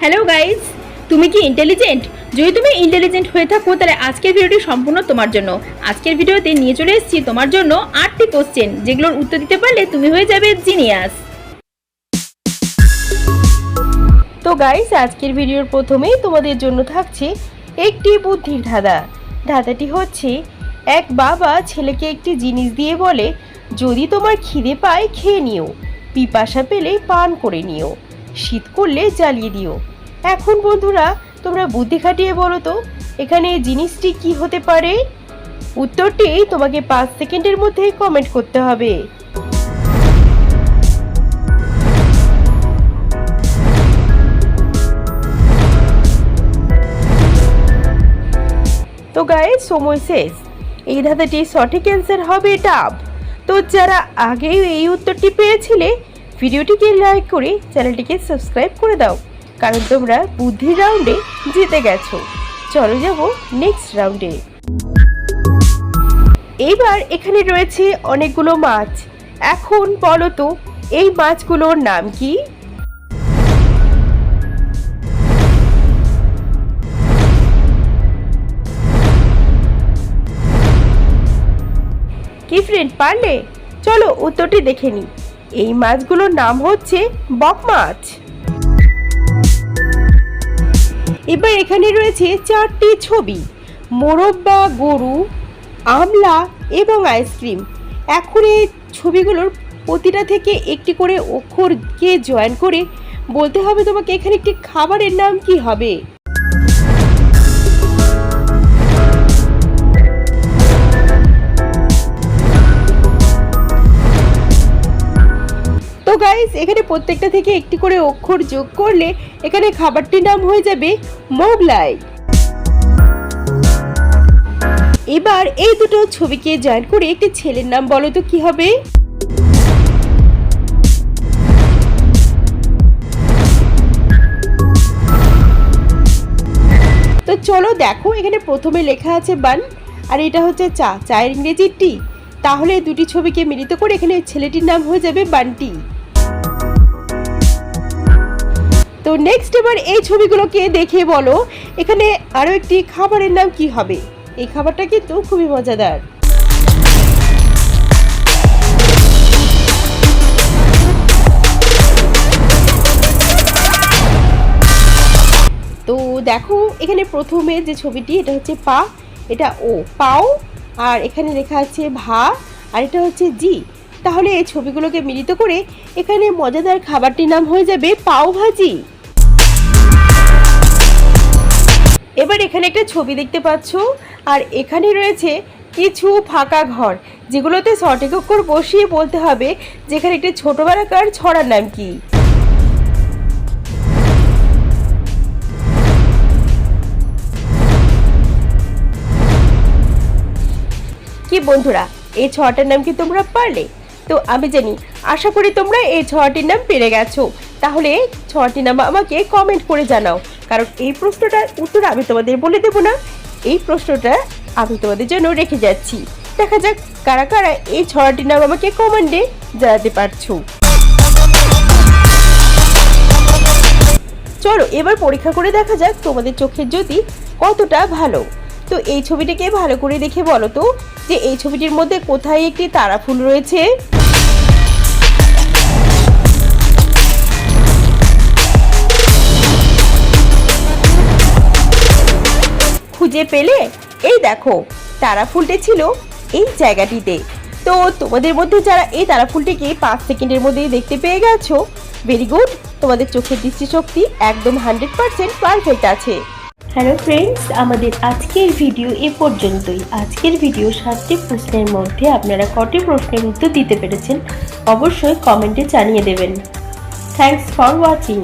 Hello guys তুমি কি intelligent যদি তুমি ইন্টেলিজেন্ট হয়ে থাকো, তাহলে আজকের ভিডিওটি সম্পূর্ণ তোমার জন্য। আজকের ভিডিওতে নিয়ে চলে এসেছি তোমার জন্য আটটি কোশ্চেন যেগুলোর উত্তর দিতে পারলে তুমি হয়ে যাবে জিনিয়াস তো গাইস আজকের ভিডিওর প্রথমেই তোমাদের জন্য থাকছে একটি বুদ্ধির ধাঁধা। ধাঁধাটি হচ্ছে, এক বাবা ছেলেকে একটি জিনিস দিয়ে বলে, যদি তোমার খিদে পায়, খেয়ে নিও। পিপাসা পেলে পান করে নিও। শীত করলে জ্বালিয়ে দিও। এখন বন্ধুরা, তোমরা বুদ্ধি খাটিয়ে বলো তো, এখানে জিনিসটি কি হতে পারে? উত্তরটি তোমাকে পাঁচ সেকেন্ডের মধ্যে কমেন্ট করতে হবে। তো গায়ে সময় শেষ। এই ধাঁধাটির সঠিক অ্যান্সার হবে ডাব। তো যারা আগেই এই উত্তরটি পেয়েছিলে ভিডিওটিকে লাইক করে চ্যানেলটিকে সাবস্ক্রাইব করে দাও। কারণ তোমরা বুদ্ধির রাউন্ডে জিতে গেছো। চলো যাব নেক্সট রাউন্ডে এইবার এখানে রয়েছে অনেকগুলো মাছ। এখন বলো তো, এই মাছগুলোর নাম কি? কি ফ্রেন্ড পারলে? চলো উত্তরটি দেখে নিই। এই মাছগুলোর নাম হচ্ছে বক মাছ এবার এখানে রয়েছে চারটি ছবি, মোরব্বা, গরু, আমলা এবং আইসক্রিম। এখন এই ছবিগুলোর প্রতিটা থেকে একটি করে অক্ষরকে জয়েন করে বলতে হবে তোমাকে এখানে একটি খাবারের নাম কি হবে? গাইস এখানে প্রত্যেকটা থেকে একটি করে অক্ষর যোগ করলে এখানে খাবারটির নাম হয়ে যাবে মোগলাই। এবার এই দুটো ছবিকে জয়েন করে একটি ছেলের নাম বলো তো কি হবে? তো চলো দেখো, এখানে প্রথমে লেখা আছে বান, আর এটা হচ্ছে চা, চায়ের ইংরেজি টি। তাহলে দুটি ছবিকে মিলিত করে এখানে ছেলেটির নাম হয়ে যাবে বান্টি। তো নেক্সট এবার এই ছবিগুলোকে দেখে বলো, এখানে আরও একটি খাবারের নাম কি হবে? এই খাবারটা কিন্তু খুবই মজাদার। তো দেখো, এখানে প্রথমে যে ছবিটি, এটা হচ্ছে পা, এটা ও, পাও, আর এখানে লেখা আছে ভা, আর এটা হচ্ছে জি। তাহলে এই ছবিগুলোকে মিলিত করে এখানে মজাদার খাবারটির নাম হয়ে যাবে পাও ভাজি। এবার এখানে একটা ছবি দেখতে পাচ্ছ, আর এখানে রয়েছে কিছু ফাঁকা ঘর, যেগুলোতে সঠিক অক্ষর বসিয়ে বলতে হবে, যেখানে একটি ছোটবেলাকার ছড়ার নাম কি? কি বন্ধুরা, এই ছটার নাম কি তোমরা পারলে? তো আমি জানি, আশা করি তোমরা এই ছটির নাম পেরে গেছো। তাহলে ছটি নাম আমাকে কমেন্ট করে জানাও। কারণ এই প্রশ্নটার উত্তর আমি তোমাদের বলে দেবো না। এই প্রশ্নটা আমি তোমাদের জন্য রেখে যাচ্ছি। দেখা যাক কারা কারা এই ছটি নাম আমাকে কমেন্টে জানাতে পারছ। চলো এবার পরীক্ষা করে দেখা যাক তোমাদের চোখের জ্যোতি কতটা ভালো। তো এই ছবিটিকে ভালো করে দেখে বলো তো, যে এই ছবিটির মধ্যে কোথায় একটি তারা ফুল রয়েছে? খুঁজে পেলে? এই দেখো তারা ফুলটি ছিল এই জায়গাটিতে। তো তোমাদের মধ্যে যারা এই তারা ফুলটিকে পাঁচ সেকেন্ডের মধ্যেই দেখতে পেয়ে গেছো ভেরি গুড তোমাদের চোখের দৃষ্টিশক্তি একদম হান্ড্রেড পার্সেন্ট পারফেক্ট আছে। হ্যালো ফ্রেন্ডস আমাদের আজকের ভিডিও এ পর্যন্তই। আজকের ভিডিও সাতটি প্রশ্নের মধ্যে আপনারা কটি প্রশ্নের উত্তর দিতে পেরেছেন, অবশ্যই কমেন্টে জানিয়ে দেবেন। Thanks for watching